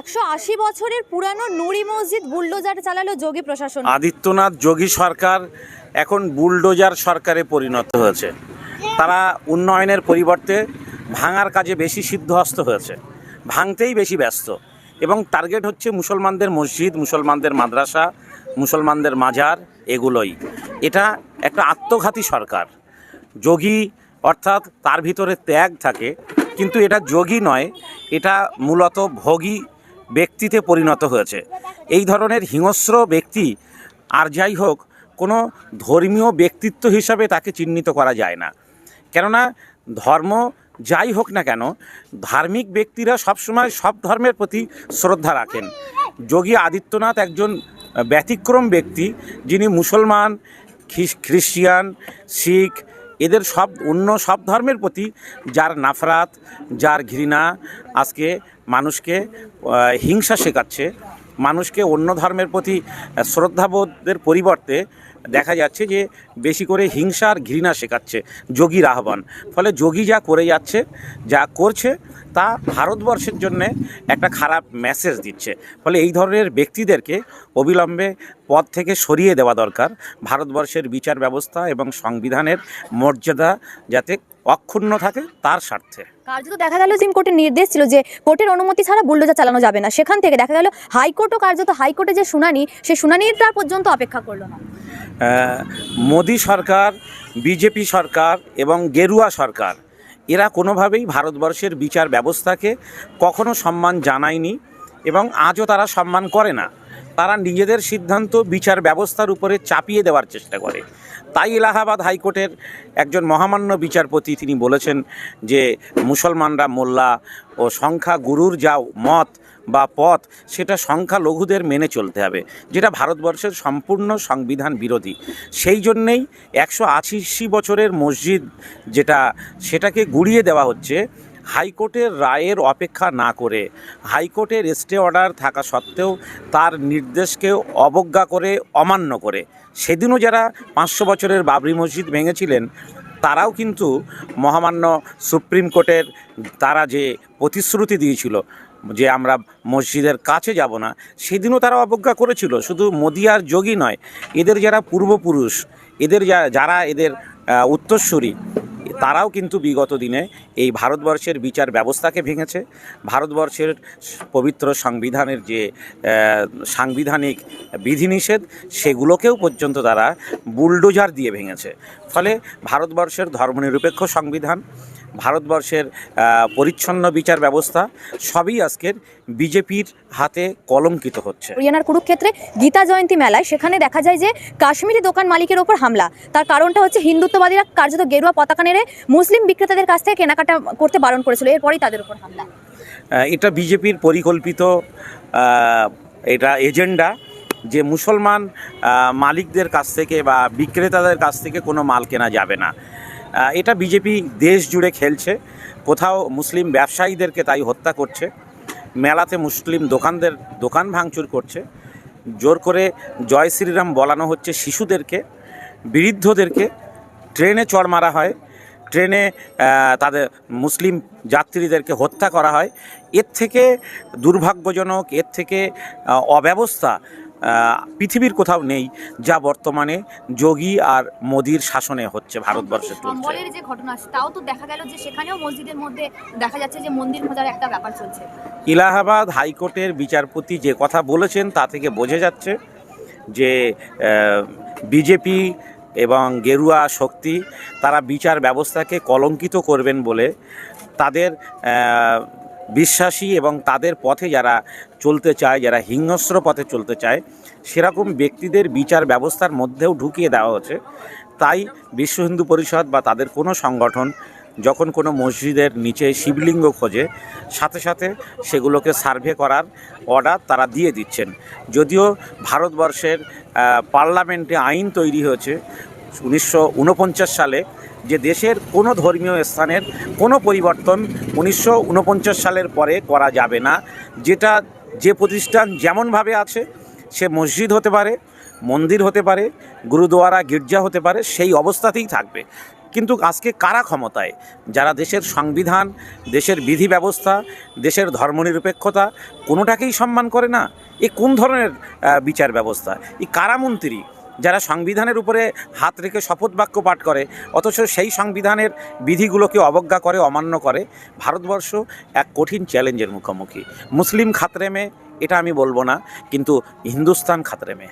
একশো আশি বছরের পুরানো নুড়ি মসজিদ বুলডোজার চালালো যোগী প্রশাসন। আদিত্যনাথ যোগী সরকার এখন বুলডোজার সরকারে পরিণত হয়েছে। তারা উন্নয়নের পরিবর্তে ভাঙার কাজে বেশি সিদ্ধহস্ত হয়েছে, ভাঙতেই বেশি ব্যস্ত এবং টার্গেট হচ্ছে মুসলমানদের মসজিদ, মুসলমানদের মাদ্রাসা, মুসলমানদের মাজার এগুলোই। এটা একটা আত্মঘাতী সরকার। যোগী অর্থাৎ তার ভিতরে ত্যাগ থাকে, কিন্তু এটা যোগী নয়, এটা মূলত ভোগী ব্যক্তিতে পরিণত হয়েছে। এই ধরনের হিংস্র ব্যক্তি, আর যাই হোক, কোনো ধর্মীয় ব্যক্তিত্ব হিসাবে তাকে চিহ্নিত করা যায় না। কেননা, ধর্ম যাই হোক না কেন, ধার্মিক ব্যক্তিরা সবসময় সব ধর্মের প্রতি শ্রদ্ধা রাখেন। যোগী আদিত্যনাথ একজন ব্যতিক্রম ব্যক্তি, যিনি মুসলমান, খ্রিস- খ্রিস্টিয়ান শিখ, এদের সব অন্য সব ধর্মের প্রতি যার নাফরাত, যার ঘৃণা, আজকে মানুষকে হিংসা শেখাচ্ছে মানুষকে অন্য ধর্মের প্রতি শ্রদ্ধাবোধের পরিবর্তে দেখা যাচ্ছে যে বেশি করে হিংসার ঘৃণা শেখাচ্ছে যোগীর আহ্বান। ফলে যোগী যা করে যাচ্ছে, যা করছে, তা ভারতবর্ষের জন্যে একটা খারাপ মেসেজ দিচ্ছে। ফলে এই ধরনের ব্যক্তিদেরকে অবিলম্বে পদ থেকে সরিয়ে দেওয়া দরকার। ভারতবর্ষের বিচার ব্যবস্থা এবং সংবিধানের মর্যাদা যাতে অক্ষুণ্ণ থাকে, তার স্বার্থে। কার্যত দেখা গেল সুপ্রিম কোর্টের নির্দেশ ছিল যে, কোর্টের অনুমতি ছাড়া বুলডোজার চালানো যাবে না। সেখান থেকে দেখা গেল হাইকোর্টও কার্যত হাইকোর্টে যে শুনানি সেই শুনানিটা পর্যন্ত অপেক্ষা করল না। মোদী সরকার, বিজেপি সরকার এবং গেরুয়া সরকার, এরা কোনোভাবেই ভারতবর্ষের বিচার ব্যবস্থাকে কখনো সম্মান জানায়নি এবং আজও তারা সম্মান করে না। তারা নিজেদের সিদ্ধান্ত, বিচার ব্যবস্থার উপরে চাপিয়ে দেওয়ার চেষ্টা করে। তাই এলাহাবাদ হাইকোর্টের একজন মহামান্য বিচারপতি তিনি বলেছেন যে, মুসলমানরা মোল্লা ও সংখ্যা গুরুর যা মত বা পথ, সেটা সংখ্যালঘুদের মেনে চলতে হবে, যেটা ভারতবর্ষের সম্পূর্ণ সংবিধান বিরোধী। সেই জন্যেই একশো আশি বছরের মসজিদ যেটা, সেটাকে গুড়িয়ে দেওয়া হচ্ছে হাইকোর্টের রায়ের অপেক্ষা না করে হাইকোর্টের স্টে অর্ডার থাকা সত্ত্বেও তার নির্দেশকে অবজ্ঞা করে, অমান্য করে। সেদিনও যারা পাঁচশো বছরের বাবরি মসজিদ ভেঙেছিলেন, তারাও কিন্তু মহামান্য সুপ্রিম কোর্টের তারা যে প্রতিশ্রুতি দিয়েছিল যে আমরা মসজিদের কাছে যাব না, সেদিনও তারা অবজ্ঞা করেছিল। শুধু মোদি আর যোগী নয়, এদের যারা পূর্বপুরুষ, এদের যারা এদের উত্তরসূরি তারাও কিন্তু বিগত দিনে এই ভারতবর্ষের বিচার ব্যবস্থাকে ভেঙেছে। ভারতবর্ষের পবিত্র সংবিধানের যে সাংবিধানিক বিধিনিষেধ, সেগুলোকেও পর্যন্ত তারা বুলডোজার দিয়ে ভেঙেছে। ফলে ভারতবর্ষের ধর্মনিরপেক্ষ সংবিধান ভারতবর্ষের পরিচ্ছন্ন বিচার ব্যবস্থা সবই আজকের বিজেপির হাতে কলঙ্কিত হচ্ছে। হরিয়ানার কুরুক্ষেত্রে গীতা জয়ন্তী মেলায় সেখানে দেখা যায় যে কাশ্মীরি দোকান মালিকের ওপর হামলা। তার কারণটা হচ্ছে হিন্দুত্ববাদীরা কার্যত গেরুয়া পতাকা নেড়ে মুসলিম বিক্রেতাদের কাছ থেকে কেনাকাটা করতে বারণ করেছিল। এরপরেই তাদের উপর হামলা। এটা বিজেপির পরিকল্পিত এটা এজেন্ডা যে মুসলমান মালিকদের কাছ থেকে বা বিক্রেতাদের কাছ থেকে কোনো মাল কেনা যাবে না। এটা বিজেপি দেশ জুড়ে খেলছে। কোথাও মুসলিম ব্যবসায়ীদেরকে তাই হত্যা করছে। মেলাতে মুসলিম দোকানদের দোকান ভাঙচুর করছে। জোর করে জয় শ্রীরাম বলানো হচ্ছে শিশুদেরকে, বৃদ্ধদেরকে। ট্রেনে চড় মারা হয়। ট্রেনে তাদের মুসলিম যাত্রীদেরকে হত্যা করা হয়। এর থেকে দুর্ভাগ্যজনক, এর থেকে অব্যবস্থা পৃথিবীর কোথাও নেই যা বর্তমানে যোগী আর মোদির শাসনে হচ্ছে ভারতবর্ষে সম্বলের যে ঘটনা তাও তো দেখা গেল যে সেখানেও মসজিদের মধ্যে দেখা যাচ্ছে যে মন্দির খোঁজার একটা ব্যাপার চলছে। ইলাহাবাদ হাইকোর্টের বিচারপতি যে কথা বলেছেন তা থেকে বোঝা যাচ্ছে যে বিজেপি এবং গেরুয়া শক্তি তারা বিচার ব্যবস্থাকে কলঙ্কিত করবেন বলে তাদের বিশ্বাসী এবং তাদের পথে যারা চলতে চায়, যারা হিংস্র পথে চলতে চায়, সেরকম ব্যক্তিদের বিচার ব্যবস্থার মধ্যেও ঢুকিয়ে দেওয়া হচ্ছে তাই বিশ্ব হিন্দু পরিষদ বা তাদের কোনো সংগঠন যখন কোনো মসজিদের নিচে শিবলিঙ্গ খোঁজে, সাথে সাথে সেগুলোকে সার্ভে করার অর্ডার তারা দিয়ে দিচ্ছেন। যদিও ভারতবর্ষের পার্লামেন্টে আইন তৈরি হয়েছে উনিশশো উনপঞ্চাশ সালে যে দেশের কোনো ধর্মীয় স্থানের কোনো পরিবর্তন উনিশশো উনপঞ্চাশ সালের পরে করা যাবে না। যেটা যে প্রতিষ্ঠান যেমনভাবে আছে, সে মসজিদ হতে পারে, মন্দির হতে পারে, গুরুদুয়ারা, গির্জা হতে পারে, সেই অবস্থাতেই থাকবে। কিন্তু আজকে কারা ক্ষমতায়? যারা দেশের সংবিধান, দেশের বিধি ব্যবস্থা দেশের ধর্মনিরপেক্ষতা কোনোটাকেই সম্মান করে না? এ কোন ধরনের বিচার ব্যবস্থা? এই কারা মন্ত্রী? যারা সংবিধানের উপরে হাত রেখে শপথ বাক্য পাঠ করে, অথচ সেই সংবিধানের বিধিগুলোকে অবজ্ঞা করে, অমান্য করে, ভারতবর্ষ এক কঠিন চ্যালেঞ্জের মুখোমুখি। মুসলিম খাতরেমে, এটা আমি বলব না, কিন্তু হিন্দুস্তান খাতরেমে।